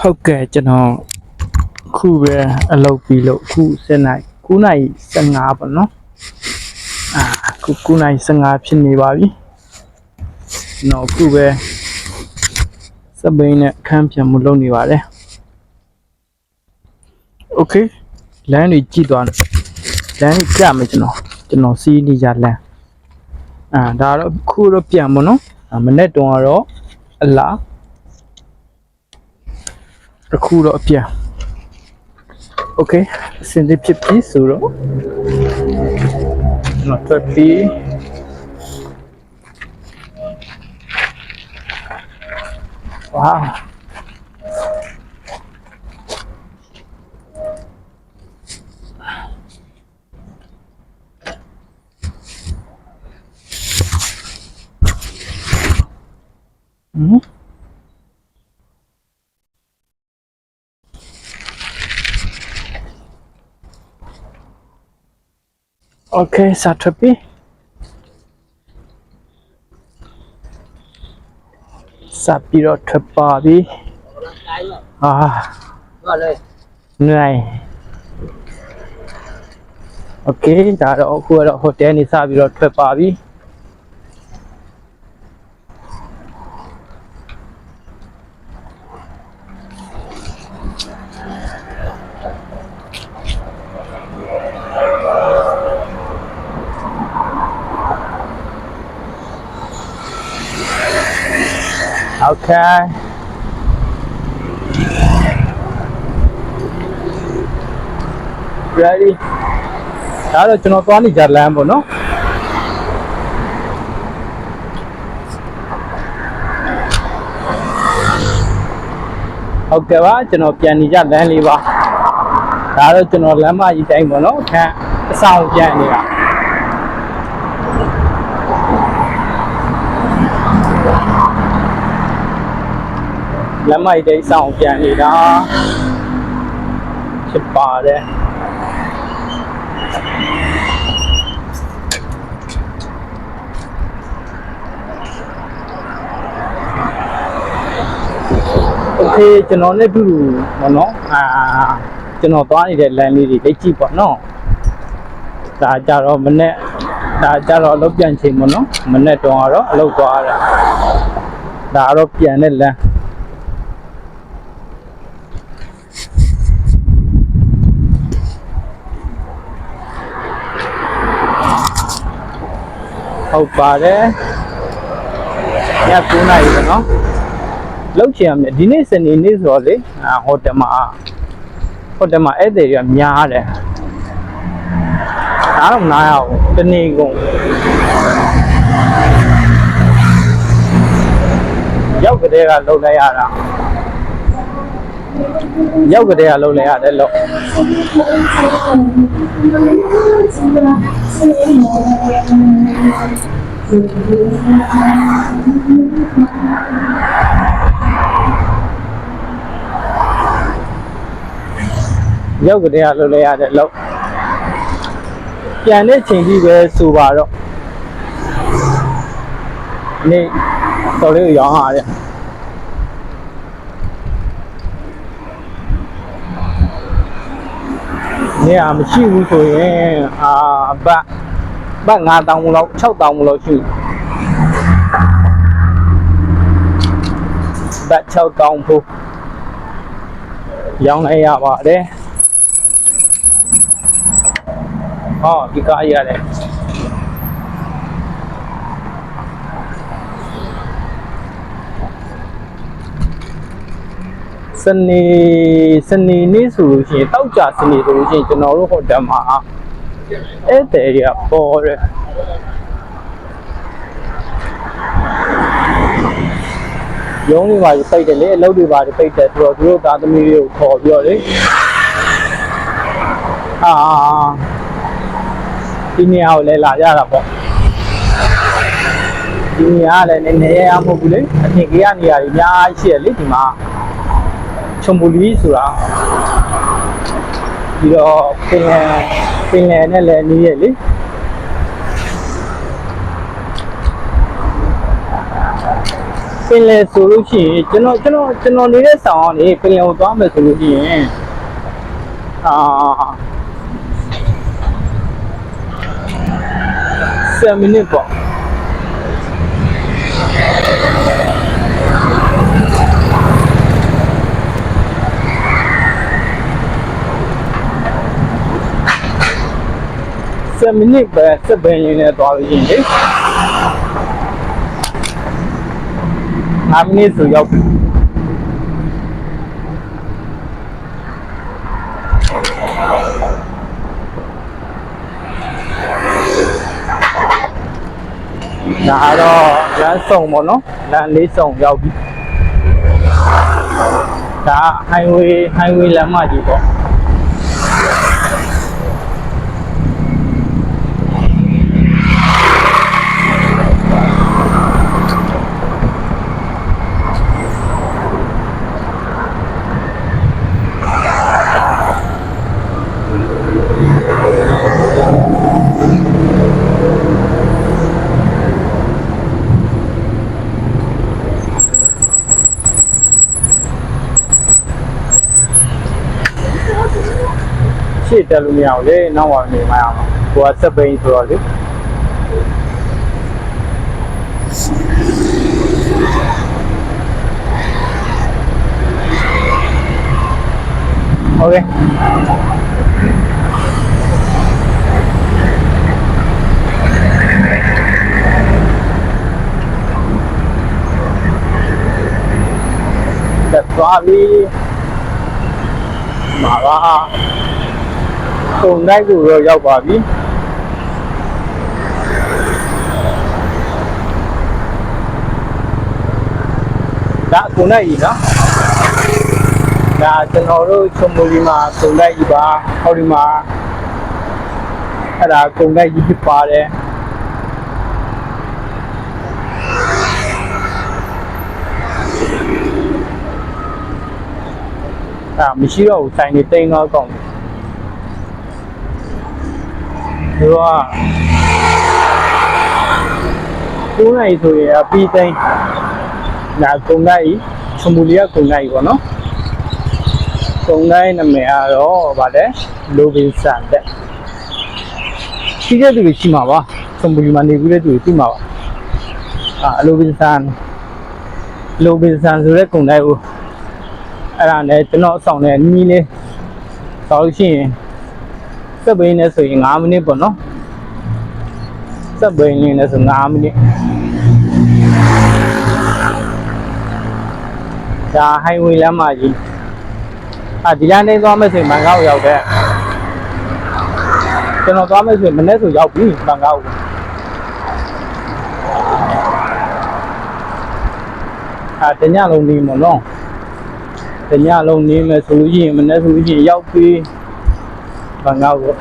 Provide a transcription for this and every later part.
ဟုတ်ကဲ့ကျွန်တော်ခုပဲအလုပ်ပြီးလို့ခု7နိုင်9နိုင်15ပေါ့နော်အာခု9နိုင်15ဖြစ်နေပါပြီကျွန်တော်ခုပဲစပိန်နဲ့အခန်းပြန်မှုလုပ်နေပါတယ်โอเคလမ်းတွေကြည့်သွားတယ်လမ်းတွေကြမယ်ကျွန်တော်ကျွန်တော်စီးနေကြလမ်းအာဒါတော့ခုတော့ပြန်ပေါ့နော်အာမနေ့တုန်းကတော့အလား အခုတော့အပြန်โอเคအစင်သစ်ဖြစ်ပြီဆိုတော့ကျွန်တော်ထွက်ပြီးဝါ Okay, Satrapi. Sapiro Trapavi. Ah. ဟုတ်လေ။နိုင်။ Okay, ဒါတော့အခုကတော့ hotel နေစပြီးတော့ထွက်ပါပြီ။ Okay. Ready. ဒါတော့ကျွန်တော်သွားနေကြလမ်းပေါ့နော်ဟုတ်ကဲ့ပါကျွန်တော်ပြန်နေကြလမ်းလေးပါဒါတော့ကျွန်တော်လမ်းမကြီးတိုင်းပေါ့နော်ခန့်အဆောင်ပြန်နေတာ လမ်းမကြီးတိုင်းအဆောင်ပြန်နေတာဖြစ်ပါတယ်โอเคကျွန်တော်နဲ့အတူတူပေါ့နော်အာကျွန်တော်သွားနေတဲ့လမ်းလေးတွေလက်ကြည့်ပေါ့နော်ဒါကြတော့မနေ့ဒါကြတော့အလုပ်ပြန်ချိန်ပေါ့နော်မနေ့တုန်းကတော့အလုပ်သွားရတာဒါကတော့ပြန်တဲ့လမ်း ဟုတ်ပါတယ်ည9နာရီပဲเนาะလောက်ချင်ရမယ်ဒီနေ့စနေနေ့ဆိုတော့လေအာဟိုတယ်မှာဟိုတယ်မှာဧည့်သည်တွေကများတယ်အားတော့မနာရဘူးတနေ့ကုန်ရောက်ကြတဲ့ကလှုပ်လိုက်ရတာ ရောက်ကြတဲ့ကလှုပ်လိုက်ရတယ်လို့ရောက်ကြတဲ့ကလှုပ်လိုက်ရတယ်လို့ပြန်တဲ့ချိန်ကြီးပဲဆိုပါတော့နေ့တော်လေးကိုရောင်းရတ နေရာမရှိဘူးဆိုရင်အာဘတ်ဘတ်9000လောက်6000လောက်ရှိဘတ်6000ဖို့ရောင်းလိုက်ရပါတယ်ဟောဒီကားကြီးရတယ် စနေစနေနေ့ဆိုလို့ရှိရင်တောက်ကြစနေဆိုလို့ရှိရင်ကျွန်တော်တို့ဟိုတယ်မှာဧည့်သည်တွေကပေါ်တယ်ရုံးတွေပါပိတ်တယ်လေအလုပ်တွေပါပိတ်တယ်ဆိုတော့သူတို့သားသမီးတွေကိုခေါ်ပြီးတော့လေအာဒီနေရာကိုလည်းလာကြတာပေါ့ဒီနေရာကလည်းနည်းနည်းရမဟုတ်ဘူးလေအထင်ကြီးကနေရာတွေအများကြီးရှိရလေဒီမှာ ချုံပူလီဆိုတာပြီးတော့ပင်လယ်ပင်လယ်နဲ့လည်းနီးရလေပင်လယ်ဆိုလို့ရှိရင်ကျွန်တော်ကျွန်တော်ကျွန်တော်နေတဲ့ဆောင်ကနေပင်လယ်ကိုသွားမယ်ဆိုလို့ရှိရင်အာ7မိနစ်ပေါ့ 7မိနစ်ပဲစက်ပင်ရင်းနဲ့သွားလို့ရှိရင်လေ9မိနစ်ဆိုရောက်ပြီဒါကတော့လမ်းစုံပေါ့နော်လမ်းလေးစုံရောက်ပြီဒါ highway highway လမ်းမကြီးပေါ့ ရှေ့တက်လို့မရဘူးလေနောက်ပါနေမှရအောင်ကိုကစက်ပိန်ဆိုတော့လေโอเคတက်သွားပြီမှာပါ ပုံလိုက်ကိုတော့ရောက်ပါပြီဒါအကုန်လိုက်ကြီးနော်ဒါကျွန်တော်တို့ချုံမူလီမှာကုန်လိုက်ကြီးပါဟောဒီမှာအဲ့ဒါကုန်လိုက်ကြီးဖြစ်ပါတယ်အဲ့မရှိတော့ဘူးဆိုင်နေတိန်းတော့ကောင်းတယ် ဒီကကိုယ်နိုင်ဆိုရင်အပီးသိန်းဒါကုန်လိုက်ချုံမူလီကကုန်လိုက်ပေါ့နော်ကုန်တိုင်းနာမည်ကတော့ဗာလဲလိုဘင်ဆန်တဲ့ရှိတဲ့သူတွေရှိမှာပါစံပူလီမှာနေဘူးတဲ့သူတွေသိမှာပါအာလိုဘင်ဆန်လိုဘင်ဆန်ဆိုတဲ့ကုန်တိုင်းကိုအဲ့ဒါနဲ့ကျွန်တော်အဆောင်နဲ့နီးနီးလေးတောက်လို့ရှိရင် စက်ဘိန်းနဲ့ဆိုရင်9မိနစ်ပေါ့နော်စက်ဘိန်းလေးနဲ့ဆို9မိနစ်ဒါ highway လမ်းမကြီးအာဒီလမ်းနေသွားမယ်ဆိုရင်မန်ကောက်ရောက်တဲ့ကျွန်တော်သွားမယ်ဆိုရင်မနေ့ဆိုရောက်ပြီမန်ကောက်အာတညလုံးနေမလို့တညလုံးနေမယ်ဆိုလို့ရှိရင်မနေ့ဆိုလို့ရှိရင်ရောက်ပြီ မန်ကောက်ကို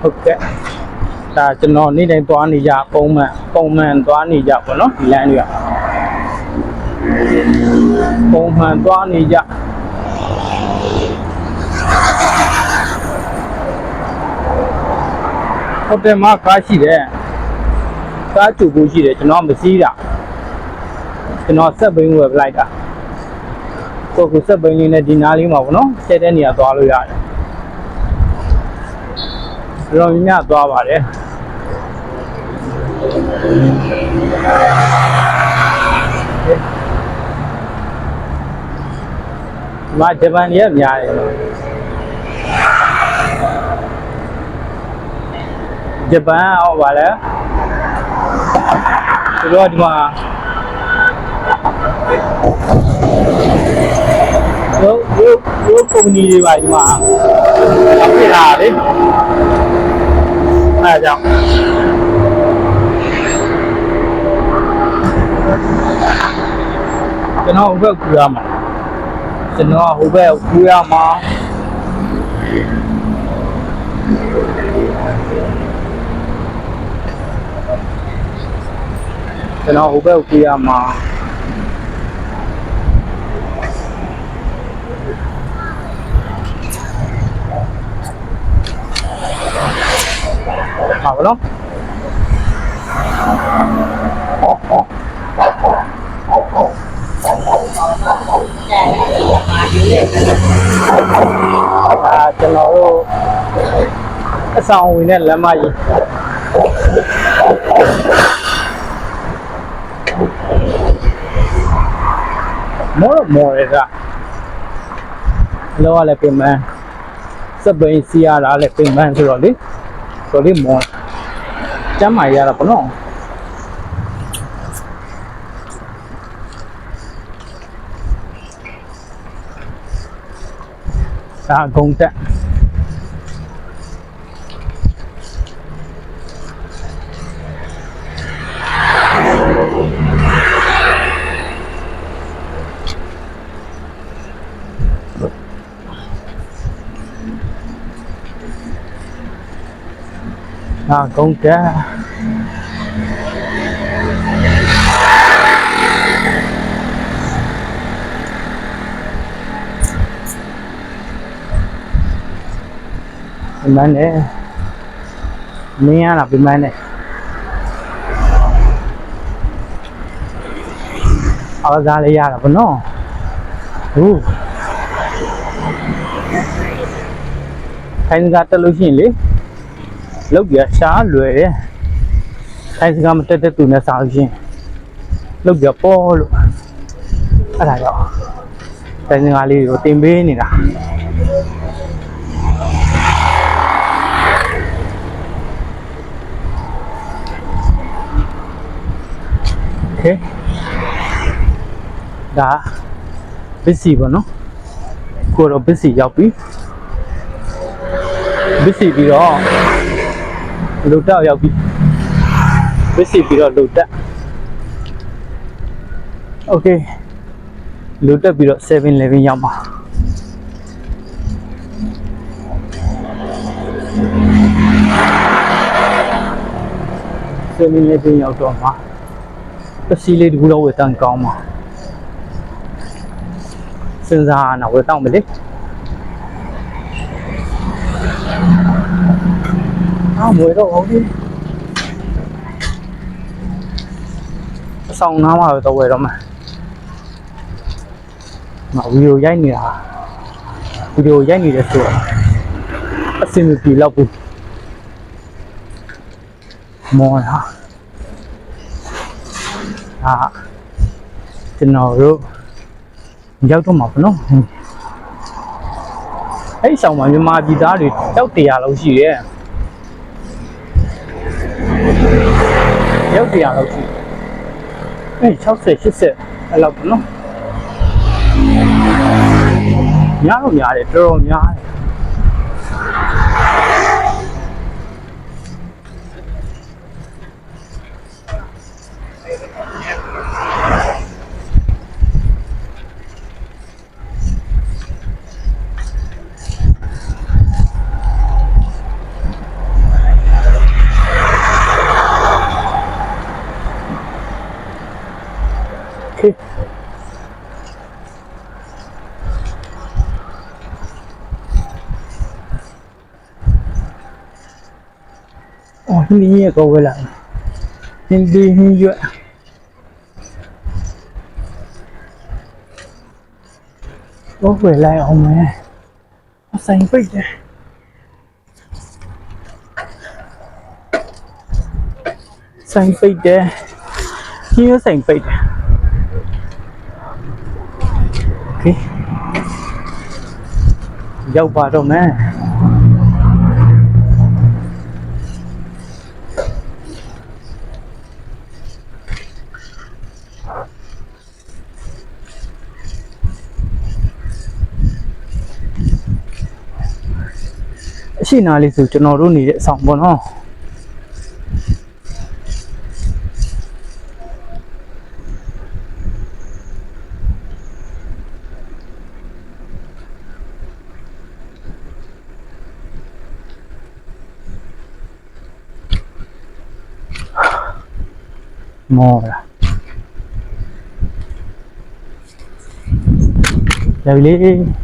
ဟုတ်ကဲ့ဒါကျွန်တော်နေ့တိုင်းသွားနေကြပုံမှန်ပုံမှန်သွားနေကြပေါ့နော်ဒီလမ်းတွေကပုံမှန်သွားနေကြဟိုတယ်မှာကားရှိတယ်ကား chủ ဖို့ရှိတယ်ကျွန်တော်မစည်းတာကျွန်တော်ဆက်ဘင်းဝယ်ပလိုက်တာ ကိုကိုဆက်ဘင်းလေးနဲ့ဒီနားလေးမှာပေါ့နော်ချက်တဲ့နေရာသွားလို့ရတယ်ဘယ်လိုများသွားပါတယ်ဒီမှာဂျပန်ကြီးကများတယ်ဂျပန်အော်ဗာလဲသူတို့ကဒီမှာ တို့တို့တို့ကုမ္ပဏီတွေပါဒီမှာဖြစ်လာလေအဲဒါကြောင့်ကျွန်တော်ဘက်ကူရမှာကျွန်တော်ဟိုဘက်ကူရမှာကျွန်တော်ဟိုဘက်ကူရမှာ ပါဘူးနော်အာကျွန်တော်တို့အဆောင်ဝင်တဲ့လမ်းမကြီးမော်မော်ရကအလောကလည်းပြင်မှန်းစပိန်စီရတာလည်းပြင်မှန်းဆိုတော့လေ ဆိုလေးမောကျမ်းမာရတာပေါ့နော်ဒါအကုန်တက် ဒါအကုန်တက်ပြမန်းနဲ့မင်းရတာပြမန်းနဲ့အားစားလေးရတာဗောနော်ဟုတ်ထိုင်းစကားတက်လို့ရှိရင်လေ လောက်ပြရှားလွယ်တယ်ထိုင်းစကားမတက်တဲ့သူနဲ့စားလို့ရှိရင်လောက်ပြပေါ်လို့အဲ့ဒါကြောင့်ထိုင်းစကားလေးကိုတင်ပေးနေတာ โอเคဒါဘစ်စီပေါ့နော်ကိုတော့ဘစ်စီရောက်ပြီဘစ်စီပြီးတော့ လူတက်ရောက်ပြီဘစ်စီပြီးတော့လူတက်โอเคလူတက်ပြီးတော့7-11ရောက်မှာ7-11ရောက်တော့မှာ ပစ္စည်းလေးတခုတော့ဝယ်တန်းကောင်းပါစဉ်းစားနာဝယ်တောင်းမလေး အာမွေတော့ဟုတ်ပြီအဆောင်နားမှာတော့ဝယ်တော့မှာမဗီဒီယိုရိုက်နေတာဗီဒီယိုရိုက်နေတယ်ဆိုတော့အဆင်မပြေတော့ဘူးမော်ဟာအာကျွန်တော်တို့ရောက်တော့မှာပေါ့နော်အဲ့ဒီဆောင်မှာမြန်မာပြည်သားတွေတောက်တရာလောက်ရှိရဲ့ ရောက်တရာလောက်ရှိအဲ့60 80အဲ့လောက်ပေါ့နော်များတော့များတယ်တော်တော်များတယ် အော်ဒီနေ့ကောဝဲလာဟင်းဒီဟင်းရွက်တော့ဝဲလိုက်အောင်မယ်အဆိုင်ပိတ် ရှိနာလေးဆိုကျွန်တော်တို့နေတဲ့အဆောင်ပေါ့နော်မောလားရပြီလေ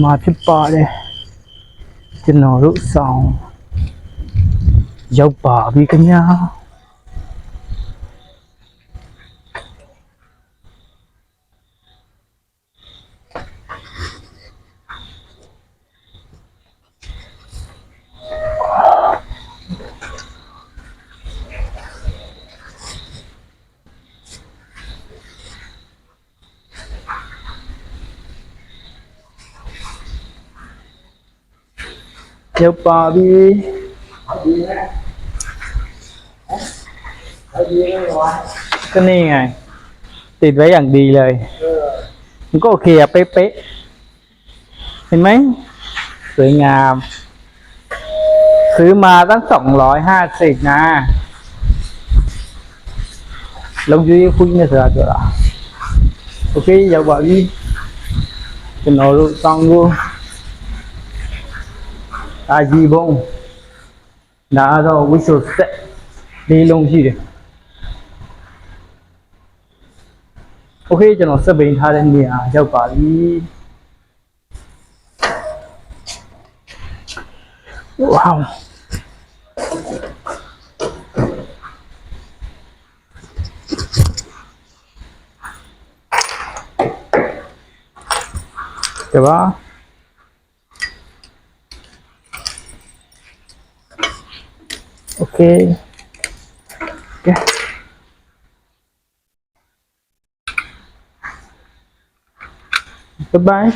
မှာဖြစ်ပါတယ်ကျွန်တော်တို့ဆောင်ရောက်ပါပြီခင်ဗျာ பாவி ก็นี่ไง ติดไว้อย่างดีเลย มันก็โอเคอะเป๊ะๆเห็นไหม สวยงาม ซื้อมาตั้งสองร้อยห้าสิบนะลงยุ้ยคุยเนี่ยเสือตัวละโอเค อย่าบอกนี่เป็นอรุตังกู อาจีบงဒါကတော့ဝိဆိုဆက်လေးလုံးရှိတယ်โอเคကျွန်တော်စက်ပိန်ထားတဲ့နေရာရောက်ပါပြီဝေါကဲပါ Okay. Okay. Goodbye.